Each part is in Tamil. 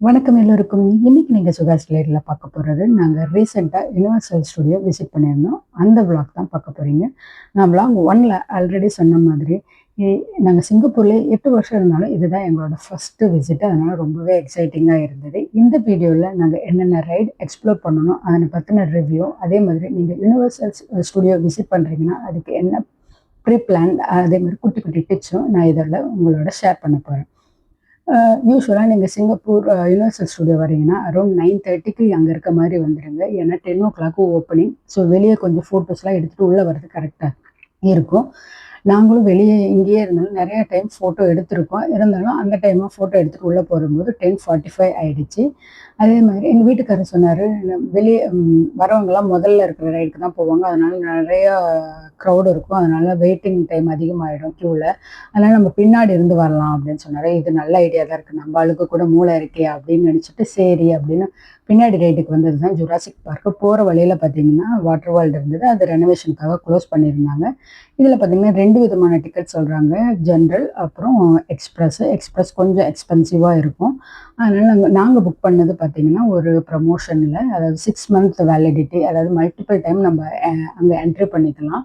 வணக்கம் எல்லோருக்கும். இன்னைக்கு நீங்கள் சுகாஸ் லைட்டில் பார்க்க போகிறது நாங்கள் ரீசெண்டாக யுனிவர்சல் ஸ்டுடியோ விசிட் பண்ணியிருந்தோம். அந்த விளாக் தான் பார்க்க போகிறீங்க நான் விளாக் ஒன்ல ஆல்ரெடி சொன்ன மாதிரி நாங்கள் சிங்கப்பூர்லேயே எட்டு வருஷம் இருந்தாலும் இதுதான் எங்களோட ஃபஸ்ட்டு விசிட் அதனால் ரொம்பவே எக்ஸைட்டிங்காக இருந்தது. இந்த வீடியோவில் நாங்கள் என்னென்ன ரைட் எக்ஸ்ப்ளோர் பண்ணணும் அதனை பற்றின ரிவ்யூ அதே மாதிரி நீங்கள் யுனிவர்சல் ஸ்டுடியோ விசிட் பண்ணுறீங்கன்னா அதுக்கு என்ன ப்ரீ பிளான் அதே மாதிரி குட்டி குட்டி டிப்ஸும் நான் இதில் உங்களோட ஷேர் பண்ண போகிறேன் யூஸ்வலாக நீங்கள் சிங்கப்பூர் யூனிவர்சல் ஸ்டுடியோ வரீங்கன்னா அரௌண்ட் நைன் தேர்ட்டிக்கு அங்கே இருக்க மாதிரி வந்துடுங்க ஏன்னா ten o'clock opening so வெளியே கொஞ்சம் ஃபோட்டோஸ்லாம் எடுத்துகிட்டு உள்ளே வர்றது கரெக்டாக இருக்கும். நாங்களும் வெளியே இங்கேயே இருந்தாலும் நிறைய டைம் ஃபோட்டோ எடுத்திருக்கோம். இருந்தாலும் அந்த டைமாக ஃபோட்டோ எடுத்துகிட்டு உள்ளே போகும்போது டென் ஃபார்ட்டி ஃபைவ் ஆகிடுச்சு அதே மாதிரி எங்கள் வீட்டுக்காரர் சொன்னார் வெளியே வரவங்களாம் வரவங்கலாம் முதல்ல இருக்கிற ரைடுக்கு தான் போவாங்க. அதனால நிறையா க்ரௌடு இருக்கும். அதனால வெயிட்டிங் டைம் அதிகமாகிடும் க்யூவில் அதனால நம்ம பின்னாடி இருந்து வரலாம் அப்படின்னு சொன்னார். இது நல்ல ஐடியா தான் இருக்குது நம்ம ஆளுக்கு கூட மூளை இருக்கே அப்படின்னு நினச்சிட்டு சரி அப்படின்னு பின்னாடி ரைடுக்கு வந்தது தான் ஜுராசிக் பார்க்கு போகிற வழியில் பார்த்தீங்கன்னா வாட்டர் வேர்ல்டு இருந்தது. அது ரெனோவேஷனுக்காக க்ளோஸ் பண்ணியிருந்தாங்க. இதில் பார்த்தீங்கன்னா ரெண்டு விதமான டிக்கெட் சொல்கிறாங்க ஜென்ரல் அப்புறம் எக்ஸ்ப்ரெஸ்ஸு எக்ஸ்பிரஸ் கொஞ்சம் எக்ஸ்பென்சிவாக இருக்கும். அதனால் நாங்கள் நாங்கள் புக் பண்ணது பார்த்தீங்கன்னா ஒரு ப்ரமோஷனில் அதாவது சிக்ஸ் மந்த் வேலிடிட்டி அதாவது மல்டிபிள் டைம் நம்ம அங்கே என்ட்ரி பண்ணிக்கலாம்.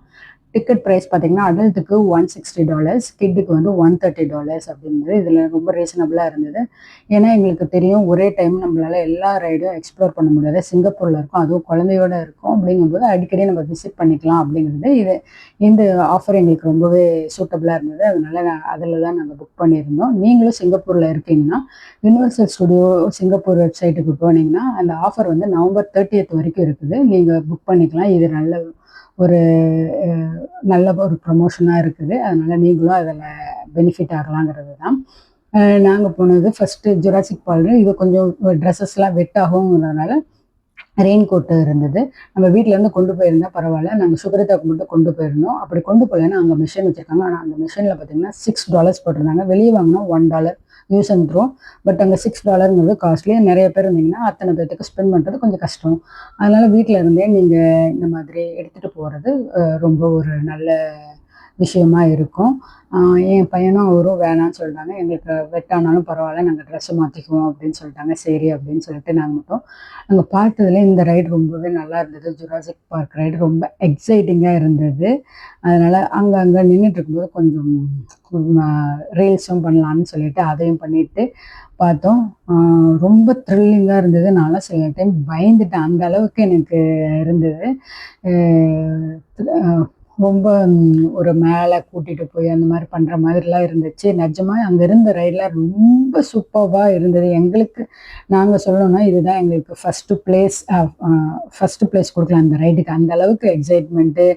டிக்கெட் ப்ரைஸ் பார்த்தீங்கன்னா அடல்ட்டுக்கு ஒன் சிக்ஸ்டி டாலர்ஸ் கிட்டுக்கு வந்து ஒன் தேர்ட்டி டாலர்ஸ் அப்படின்றது இதில் ரொம்ப ரீசனபிளாக இருந்தது. ஏன்னா எங்களுக்கு தெரியும் ஒரே டைம் நம்மளால் எல்லா ரைடும் எக்ஸ்ப்ளோர் பண்ண முடியாது. சிங்கப்பூரில் இருக்கும் அதுவும் குழந்தையோட இருக்கும். அப்படிங்கும்போது அடிக்கடி நம்ம விசிட் பண்ணிக்கலாம் அப்படிங்கிறது இது. இந்த ஆஃபர் எங்களுக்கு ரொம்பவே சூட்டபுளாக இருந்தது. அதனால நான் அதில் தான் நாங்கள் புக் பண்ணியிருந்தோம். நீங்களும் சிங்கப்பூரில் இருக்கீங்கன்னா யூனிவர்சல் ஸ்டுடியோ சிங்கப்பூர் வெப்சைட்டுக்கு போனீங்கன்னா அந்த ஆஃபர் வந்து நவம்பர் தேர்ட்டியத் வரைக்கும் இருக்குது. நீங்கள் புக் பண்ணிக்கலாம். இது நல்ல ஒரு நல்ல ஒரு ப்ரமோஷனாக இருக்குது. அதனால் நீங்களும் அதில் பெனிஃபிட் ஆகலாங்கிறது தான் நாங்கள் போனது ஃபஸ்ட்டு ஜுராசிக் பார்லர் இது கொஞ்சம் ட்ரெஸ்ஸஸ்லாம் வெட் ஆகுங்கிறதுனால ரெயின் கோட்டு இருந்தது. நம்ம வீட்டிலேருந்து இருந்து கொண்டு போயிருந்தா பரவாயில்ல. நாங்கள் சுகரிதாக்கு மட்டும் கொண்டு போயிருந்தோம். அப்படி கொண்டு போகலன்னா அங்கே மிஷின் வச்சுருக்காங்க. ஆனால் அந்த மிஷினில் பார்த்தீங்கன்னா சிக்ஸ் டாலர்ஸ் போட்டிருந்தாங்க. வெளியே வாங்கினா ஒன் டாலர் யூஸ் வந்துடும் பட் அங்கே சிக்ஸ் டாலருங்கிறது காஸ்ட்லி நிறைய பேர் இருந்தீங்கன்னா அத்தனை பேர்த்துக்கு ஸ்பெண்ட் பண்ணுறது கொஞ்சம் கஷ்டம். அதனால் வீட்டில் இருந்தே நீங்கள் இந்த மாதிரி எடுத்துகிட்டு போகிறது ரொம்ப ஒரு நல்ல விஷயமா இருக்கும். என் பையனும் அவரும் வேணாம்னு சொல்லிட்டாங்க எங்களுக்கு வெட்டானாலும் பரவாயில்ல நாங்கள் ட்ரெஸ்ஸை மாற்றிக்குவோம் அப்படின்னு சொல்லிட்டாங்க. சரி அப்படின்னு சொல்லிட்டு நாங்கள் மட்டும் நாங்கள் பார்த்ததுல இந்த ரைடு ரொம்பவே நல்லா இருந்தது. ஜுராசிக் பார்க் ரைடு ரொம்ப எக்ஸைட்டிங்காக இருந்தது. அதனால் அங்கே அங்கே நின்றுட்டு இருக்கும்போது கொஞ்சம் ரீல்ஸும் பண்ணலான்னு சொல்லிட்டு அதையும் பண்ணிட்டு பார்த்தோம். ரொம்ப த்ரில்லிங்காக இருந்தது. நான்லாம் சில டைம் பயந்துட்டேன். அந்த அளவுக்கு எனக்கு இருந்தது. ரொம்ப ஒரு மேலே கூட்டிகிட்டு போய் அந்த மாதிரி பண்ணுற மாதிரிலாம் இருந்துச்சு. நிஜமாக அங்கே இருந்த ரைடெலாம் ரொம்ப சூப்பராக இருந்தது. எங்களுக்கு நாங்கள் சொல்லணும்னா இதுதான் எங்களுக்கு ஃபஸ்ட்டு பிளேஸ் ஃபஸ்ட்டு பிளேஸ் கொடுக்கலாம் அந்த ரைடுக்கு அந்த அளவுக்கு எக்ஸைட்மெண்ட்டு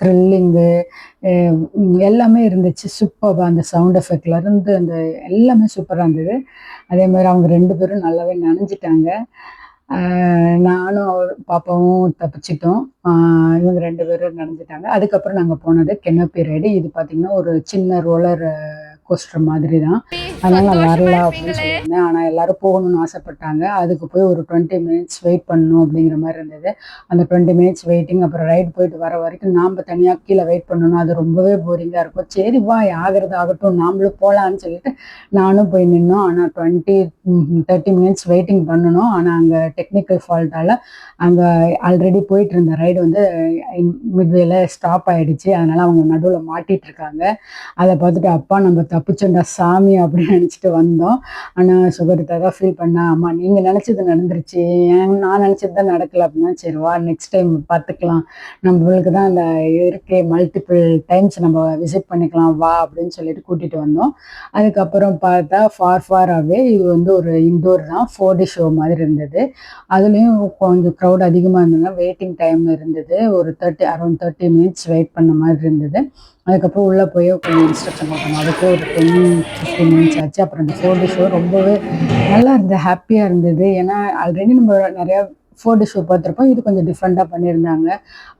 த்ரில்லிங்கு எல்லாமே இருந்துச்சு. சூப்பராக அந்த சவுண்ட் எஃபெக்ட்லேருந்து அந்த எல்லாமே சூப்பராக இருந்தது. அதே மாதிரி அவங்க ரெண்டு பேரும் நல்லாவே நனைஞ்சிட்டாங்க. நானும் அவர் பாப்பாவும் தப்பிச்சிட்டோம். இவங்க ரெண்டு பேரும் நடந்துட்டாங்க. அதுக்கப்புறம் நாங்கள் போனது கெனப்பி ரைடு. இது பார்த்தீங்கன்னா ஒரு சின்ன ரோலர் கோஸ்டர் மாதிரி தான் அதனால வரல அப்படின்னு சொல்லியிருந்தேன். ஆனால் எல்லாரும் போகணும்னு ஆசைப்பட்டாங்க. அதுக்கு போய் ஒரு டுவெண்ட்டி மினிட்ஸ் வெயிட் பண்ணணும் அப்படிங்கிற மாதிரி இருந்தது. அந்த டுவெண்ட்டி மினிட்ஸ் வெயிட்டிங் அப்புறம் ரைட் போயிட்டு வர வரைக்கும் நாம் தனியாக கீழே வெயிட் பண்ணணும் அது ரொம்பவே போரிங்காக இருக்கும். சரி வா ஆகிறது ஆகட்டும் நாமளும் போகலான்னு சொல்லிட்டு நானும் போய் நின்னோம். ஆனால் டுவெண்ட்டி தேர்ட்டி மினிட்ஸ் வெயிட்டிங் பண்ணணும். ஆனால் அங்கே டெக்னிக்கல் ஃபால்ட்டால் அங்கே ஆல்ரெடி போயிட்டு இருந்த ரைடு வந்து மிட்வேல ஸ்டாப் ஆயிடுச்சு. அதனால அவங்க நடுவில் மாட்டிட்டு இருக்காங்க. அதை பார்த்துட்டு அப்பா நம்ம தப்பிச்சண்டா சாமி அப்படின்னு நினச்சிட்டு வந்தோம். ஆனால் சுகரிதா தான் ஃபீல் பண்ணா அம்மா நீங்கள் நினச்சது நடந்துருச்சு. நான் நினச்சது தான் நடக்கல. அப்படின்னா சரி வா நெக்ஸ்ட் டைம் பார்த்துக்கலாம் நம்மளுக்கு தான் அந்த இருக்கே மல்டிபிள் டைம்ஸ் நம்ம விசிட் பண்ணிக்கலாம். வா அப்படின்னு சொல்லிட்டு கூட்டிகிட்டு வந்தோம். அதுக்கப்புறம் பார்த்தா ஃபார் ஃபார் அவே இது வந்து ஒரு இண்டோர் தான். ஃபோர் டி ஷோ மாதிரி இருந்தது. அதுலேயும் கொஞ்சம் க்ரௌட் அதிகமாக இருந்ததுன்னா வெயிட்டிங் டைம் இருந்தது. ஒரு thirty around thirty minutes wait பண்ண மாதிரி இருந்தது. அதுக்கப்புறம் உள்ளே போய் கொஞ்சம் இன்ஸ்ட்ரக்ஷன் கொடுக்கணும். அதுக்கு ஒரு டென் ஃபிஃப்டீன் மினிட்ஸ் ஆச்சு. அப்புறம் அந்த ஃபோர் டி ஷோ ரொம்பவே நல்லா இருந்தது ஹாப்பியாக இருந்தது. ஏன்னா ஆல்ரெடி நம்ம நிறையா ஃபோட்டோ ஷோ பார்த்துருப்போம். இது கொஞ்சம் டிஃப்ரெண்ட்டாக பண்ணியிருந்தாங்க.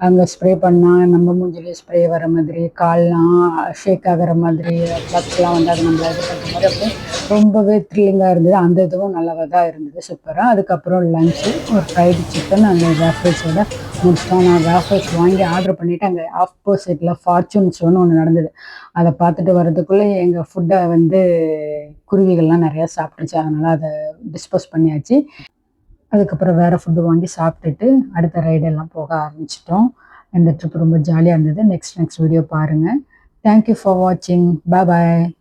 அங்கே ஸ்ப்ரே பண்ணால் நம்ம மூஞ்சிலே ஸ்ப்ரே வர மாதிரி கால்லாம் ஷேக் ஆகிற மாதிரி பக்ஸ்லாம் வந்து அது நம்மள இது பண்ணுற மாதிரி அப்போ ரொம்பவே த்ரில்லிங்காக இருந்தது. அந்த இதுவும் நல்லாவே தான் இருந்தது. சூப்பராக அதுக்கப்புறம் லஞ்சு ஒரு ஃப்ரைடு சிக்கன் அந்த வேஃபல்ஸோட முடிச்சிட்டோம். நான் வேஃபர்ஸ் வாங்கி ஆர்டர் பண்ணிவிட்டு அங்கே ஆப்போசிட்டில் ஃபார்ச்சூன் ஷோன்னு ஒன்று நடந்தது. அதை பார்த்துட்டு வர்றதுக்குள்ளே எங்கள் ஃபுட்டை வந்து குருவிகள்லாம் நிறையா சாப்பிட்டுச்சு. அதனால் அதை டிஸ்போஸ் பண்ணியாச்சு. அதுக்கப்புறம் வேறு ஃபுட்டு வாங்கி சாப்பிட்டுட்டு அடுத்த ரைடெல்லாம் போக ஆரம்பிச்சிட்டோம். இந்த ட்ரிப் ரொம்ப ஜாலியாக இருந்தது. நெக்ஸ்ட் நெக்ஸ்ட் வீடியோ பாருங்கள் தேங்க்யூ ஃபார் வாட்சிங் பாய்